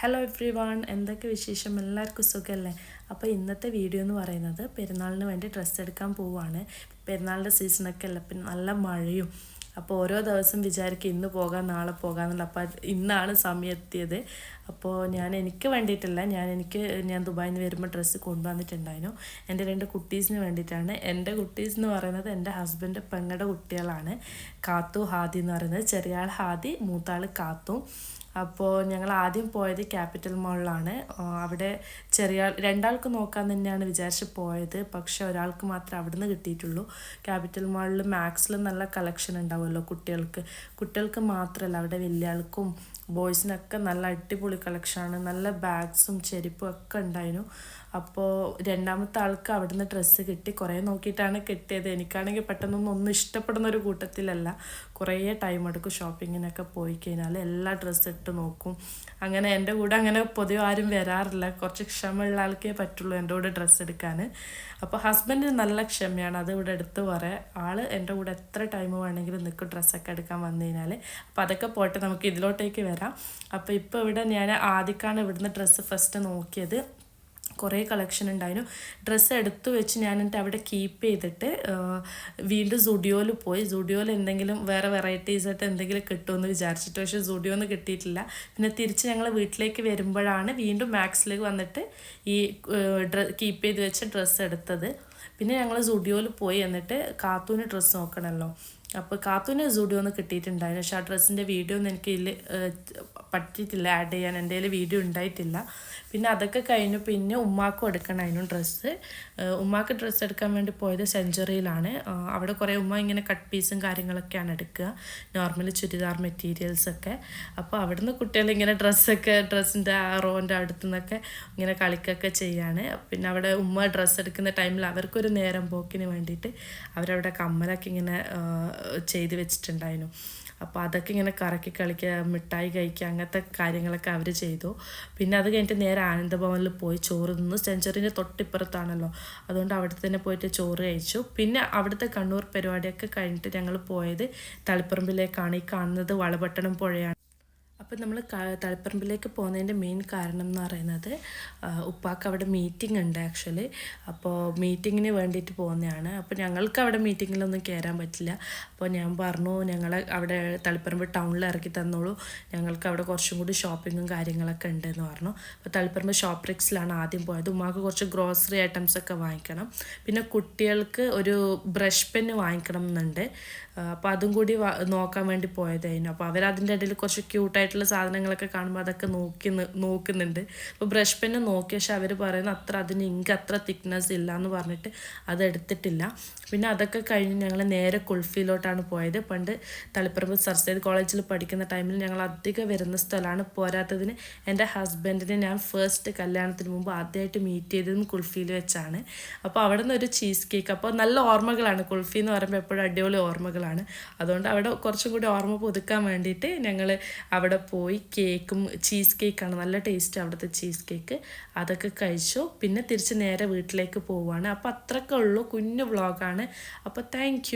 Hello every one എന്തൊക്കെ വിശേഷം? എല്ലാവർക്കും സുഖമല്ലേ അപ്പോൾ ഇന്നത്തെ വീഡിയോ എന്ന് പറയുന്നത് പെരുന്നാളിന് വേണ്ടി ഡ്രസ്സ് എടുക്കാൻ പോവുകയാണ് പെരുന്നാളിന്റെ സീസണൊക്കെ അല്ല? പിന്നെ നല്ല മഴയും. അപ്പോൾ ഓരോ ദിവസം വിചാരിക്കും ഇന്ന് പോകാം നാളെ പോകാം എന്നുള്ള അപ്പോൾ ഇന്നാണ് സമയത്തിയത്. അപ്പോൾ ഞാൻ എനിക്ക് വേണ്ടിയിട്ടല്ല ഞാൻ എനിക്ക് ഞാൻ ദുബായിൽ നിന്ന് വരുമ്പോൾ ഡ്രസ്സ് കൊണ്ടുവന്നിട്ടുണ്ടായിരുന്നു. എന്റെ രണ്ട് കുട്ടീസിന് വേണ്ടിയിട്ടാണ്. എന്റെ കുട്ടീസ് എന്ന് പറയുന്നത് എന്റെ ഹസ്ബൻഡ് പെങ്ങളുടെ കുട്ടികളാണ്. കാത്തു ഹാദി എന്ന് പറയുന്നത് ചെറിയ ആൾ ഹാദി മൂത്താൾ കാത്തു. അപ്പോൾ ഞങ്ങൾ ആദ്യം പോയത് ക്യാപിറ്റൽ മോളിലാണ്. അവിടെ ചെറിയ രണ്ടാൾക്ക് നോക്കാൻ തന്നെയാണ് വിചാരിച്ച് പോയത്. പക്ഷെ ഒരാൾക്ക് മാത്രമേ അവിടുന്ന് കിട്ടിയിട്ടുള്ളൂ. ക്യാപിറ്റൽ മോളിൽ മാക്സിൽ നല്ല കളക്ഷൻ ഉണ്ടാവുമല്ലോ കുട്ടികൾക്ക്. കുട്ടികൾക്ക് മാത്രമല്ല അവിടെ വലിയ ആൾക്കും ബോയ്സിനൊക്കെ നല്ല അടിപൊളി കളക്ഷനാണ് നല്ല ബാഗ്സും ചെരുപ്പും ഒക്കെ ഉണ്ടായിരുന്നു. അപ്പോൾ രണ്ടാമത്തെ ആൾക്ക് അവിടുന്ന് ഡ്രസ്സ് കിട്ടി. കുറേ നോക്കിയിട്ടാണ് കിട്ടിയത്. എനിക്കാണെങ്കിൽ പെട്ടെന്നൊന്നും ഒന്നും ഇഷ്ടപ്പെടുന്ന ഒരു കൂട്ടത്തിലല്ല. കുറേ ടൈം എടുക്കും ഷോപ്പിങ്ങിനൊക്കെ പോയി കഴിഞ്ഞാൽ എല്ലാ ഡ്രസ്സ് ഇട്ട് നോക്കും. അങ്ങനെ എന്റെ കൂടെ അങ്ങനെ പൊതുവെ ആരും വരാറില്ല. കുറച്ച് ക്ഷമയുള്ള ആൾക്കേ പറ്റുള്ളൂ എന്റെ കൂടെ ഡ്രസ്സ് എടുക്കാൻ അപ്പോൾ ഹസ്ബൻഡിന് നല്ല ക്ഷമയാണ്. അത് ഇവിടെ എടുത്ത് പറയാം ആൾ എന്റെ കൂടെ എത്ര ടൈം വേണമെങ്കിലും നിൽക്കും ഡ്രസ്സൊക്കെ എടുക്കാൻ വന്നു കഴിഞ്ഞാൽ അപ്പോൾ അതൊക്കെ പോട്ടെ നമുക്ക് ഇതിലോട്ടേക്ക് വരാം. അപ്പോൾ ഇപ്പോൾ ഇവിടെ ഞാൻ ആദ്യക്കാണ് ഇവിടുന്ന് ഡ്രസ്സ് ഫസ്റ്റ് നോക്കിയത്. കുറേ കളക്ഷൻ ഉണ്ടായിരുന്നു. ഡ്രസ്സ് എടുത്തു വെച്ച് ഞാൻ എന്നിട്ട് അവിടെ കീപ്പ് ചെയ്തിട്ട് വീണ്ടും സുഡിയോയിൽ പോയി. സുഡിയോയിൽ എന്തെങ്കിലും വേറെ വെറൈറ്റീസ് ആയിട്ട് എന്തെങ്കിലും കിട്ടുമെന്ന് വിചാരിച്ചിട്ട് പക്ഷേ സുഡിയോന്ന് കിട്ടിയിട്ടില്ല. പിന്നെ തിരിച്ച് ഞങ്ങൾ വീട്ടിലേക്ക് വരുമ്പോഴാണ് വീണ്ടും മാക്സിലേക്ക് വന്നിട്ട് ഈ ഡ്ര കീപ്പ് ചെയ്ത് വെച്ച ഡ്രസ്സ് എടുത്തത്. പിന്നെ ഞങ്ങൾ സുഡിയോയിൽ പോയി എന്നിട്ട് കാത്തൂന് ഡ്രസ്സ് നോക്കണമല്ലോ അപ്പോൾ കാത്തൂന് സുഡിയോ ഒന്ന് കിട്ടിയിട്ടുണ്ടായിരുന്നു. പക്ഷേ ആ ഡ്രസ്സിന്റെ വീഡിയോ ഒന്നും എനിക്ക് ഇതിൽ പറ്റിയിട്ടില്ല ആഡ് ചെയ്യാൻ എന്റെ കയ്യിൽ വീഡിയോ ഉണ്ടായിട്ടില്ല. പിന്നെ അതൊക്കെ കഴിഞ്ഞു പിന്നെ ഉമ്മാക്കും എടുക്കണം അതിനും ഡ്രസ്സ് ഉമ്മാക്ക് ഡ്രസ്സ് എടുക്കാൻ വേണ്ടി പോയത് സെഞ്ചുറിയിലാണ്. അവിടെ കുറേ ഉമ്മ ഇങ്ങനെ കട്ട് പീസും കാര്യങ്ങളൊക്കെയാണ് എടുക്കുക. നോർമൽ ചുരിദാർ മെറ്റീരിയൽസൊക്കെ അപ്പോൾ അവിടുന്ന് കുട്ടികൾ ഇങ്ങനെ ഡ്രസ്സൊക്കെ ഡ്രസ്സിന്റെ ആ റോന്റെ അടുത്തു നിന്നൊക്കെ ഇങ്ങനെ കളിക്കൊക്കെ ചെയ്യാണ്. പിന്നെ അവിടെ ഉമ്മ ഡ്രസ്സ് എടുക്കുന്ന ടൈമിൽ അവർക്കൊരു നേരം പോക്കിന് വേണ്ടിയിട്ട് അവരവിടെ കമ്മലൊക്കെ ഇങ്ങനെ ചെയ്ത് വെച്ചിട്ടുണ്ടായിരുന്നു. അപ്പോൾ അതൊക്കെ ഇങ്ങനെ കറക്കി കളിക്കുക മിഠായി കഴിക്കുക അങ്ങനത്തെ കാര്യങ്ങളൊക്കെ അവർ ചെയ്തു. പിന്നെ അത് കഴിഞ്ഞിട്ട് നേരെ ആനന്ദഭവനിൽ പോയി ചോറ് നിന്ന് സെഞ്ചുറിന്റെ തൊട്ടിപ്പുറത്താണല്ലോ. അതുകൊണ്ട് അവിടെ തന്നെ പോയിട്ട് ചോറ് കഴിച്ചു. പിന്നെ അവിടുത്തെ കണ്ണൂർ പരിപാടിയൊക്കെ കഴിഞ്ഞിട്ട് ഞങ്ങൾ പോയത് തളിപ്പറമ്പിലേക്കാണ്. ഈ കാണുന്നത് വളപട്ടണം പുഴയാണ്. അപ്പം നമ്മൾ തളിപ്പറമ്പിലേക്ക് പോകുന്നതിന്റെ മെയിൻ കാരണം എന്ന് പറയുന്നത് ഉപ്പാക്ക് അവിടെ മീറ്റിംഗ് ഉണ്ട് ആക്ച്വലി അപ്പോൾ മീറ്റിങ്ങിന് വേണ്ടിയിട്ട് പോകുന്നതാണ്. അപ്പോൾ ഞങ്ങൾക്ക് അവിടെ മീറ്റിങ്ങിലൊന്നും കയറാൻ പറ്റില്ല. അപ്പോൾ ഞാൻ പറഞ്ഞു ഞങ്ങൾ അവിടെ തളിപ്പറമ്പ് ടൗണിൽ ഇറക്കി തന്നോളൂ. ഞങ്ങൾക്ക് അവിടെ കുറച്ചും കൂടി ഷോപ്പിങ്ങും കാര്യങ്ങളൊക്കെ ഉണ്ട് എന്ന് പറഞ്ഞു. അപ്പോൾ തളിപ്പറമ്പ് ഷോപ്പ് റിക്സിലാണ് ആദ്യം പോയത്. ഉമ്മാക്ക് കുറച്ച് ഗ്രോസറി ഐറ്റംസ് ഒക്കെ വാങ്ങിക്കണം. പിന്നെ കുട്ടികൾക്ക് ഒരു ബ്രഷ് പെന്ന് വാങ്ങിക്കണം എന്നുണ്ട് അപ്പോൾ അതും കൂടി നോക്കാൻ വേണ്ടി പോയതായിരുന്നു. അപ്പോൾ അവരതിന്റെ ഇടയിൽ കുറച്ച് ക്യൂട്ടായിട്ടുള്ള സാധനങ്ങളൊക്കെ കാണുമ്പോൾ അതൊക്കെ നോക്കി നോക്കുന്നുണ്ട്. അപ്പോൾ ബ്രഷ് പെന്ന് നോക്കിയ പക്ഷെ അവർ പറയുന്ന അത്ര അതിന് ഇങ്ക് അത്ര തിക്നെസ് ഇല്ല എന്ന് പറഞ്ഞിട്ട് അത് എടുത്തിട്ടില്ല. പിന്നെ അതൊക്കെ കഴിഞ്ഞ് ഞങ്ങൾ നേരെ കുൾഫിയിലോട്ടാണ് പോയത്. പണ്ട് തളിപ്പറമ്പ് സർസൈഡ് കോളേജിൽ പഠിക്കുന്ന ടൈമിൽ ഞങ്ങൾ അധികം വരുന്ന സ്ഥലമാണ് പോരാത്തതിന് എന്റെ ഹസ്ബൻഡിനെ ഞാൻ ഫസ്റ്റ് കല്യാണത്തിന് മുമ്പ് ആദ്യമായിട്ട് മീറ്റ് ചെയ്തതും കുൾഫിയിൽ വെച്ചാണ്. അപ്പോൾ അവിടെ നിന്ന് ഒരു ചീസ് കേക്ക് അപ്പോൾ നല്ല ഓർമ്മകളാണ്. കുൾഫി എന്ന് പറയുമ്പോൾ എപ്പോഴും അടിപൊളി ഓർമ്മകളാണ്. അതുകൊണ്ട് അവിടെ കുറച്ചും കൂടി ഓർമ്മ പുതുക്കാൻ വേണ്ടിയിട്ട് ഞങ്ങൾ അവിടെ പോയി കേക്കും ചീസ് കേക്കാണ് നല്ല ടേസ്റ്റ് അവിടുത്തെ ചീസ് കേക്ക് അതൊക്കെ കഴിച്ചു. പിന്നെ തിരിച്ച് നേരെ വീട്ടിലേക്ക് പോവുകയാണ് അപ്പോൾ അത്രക്കുള്ളൂ കുഞ്ഞു വ്ളോഗാണ് അപ്പോൾ താങ്ക്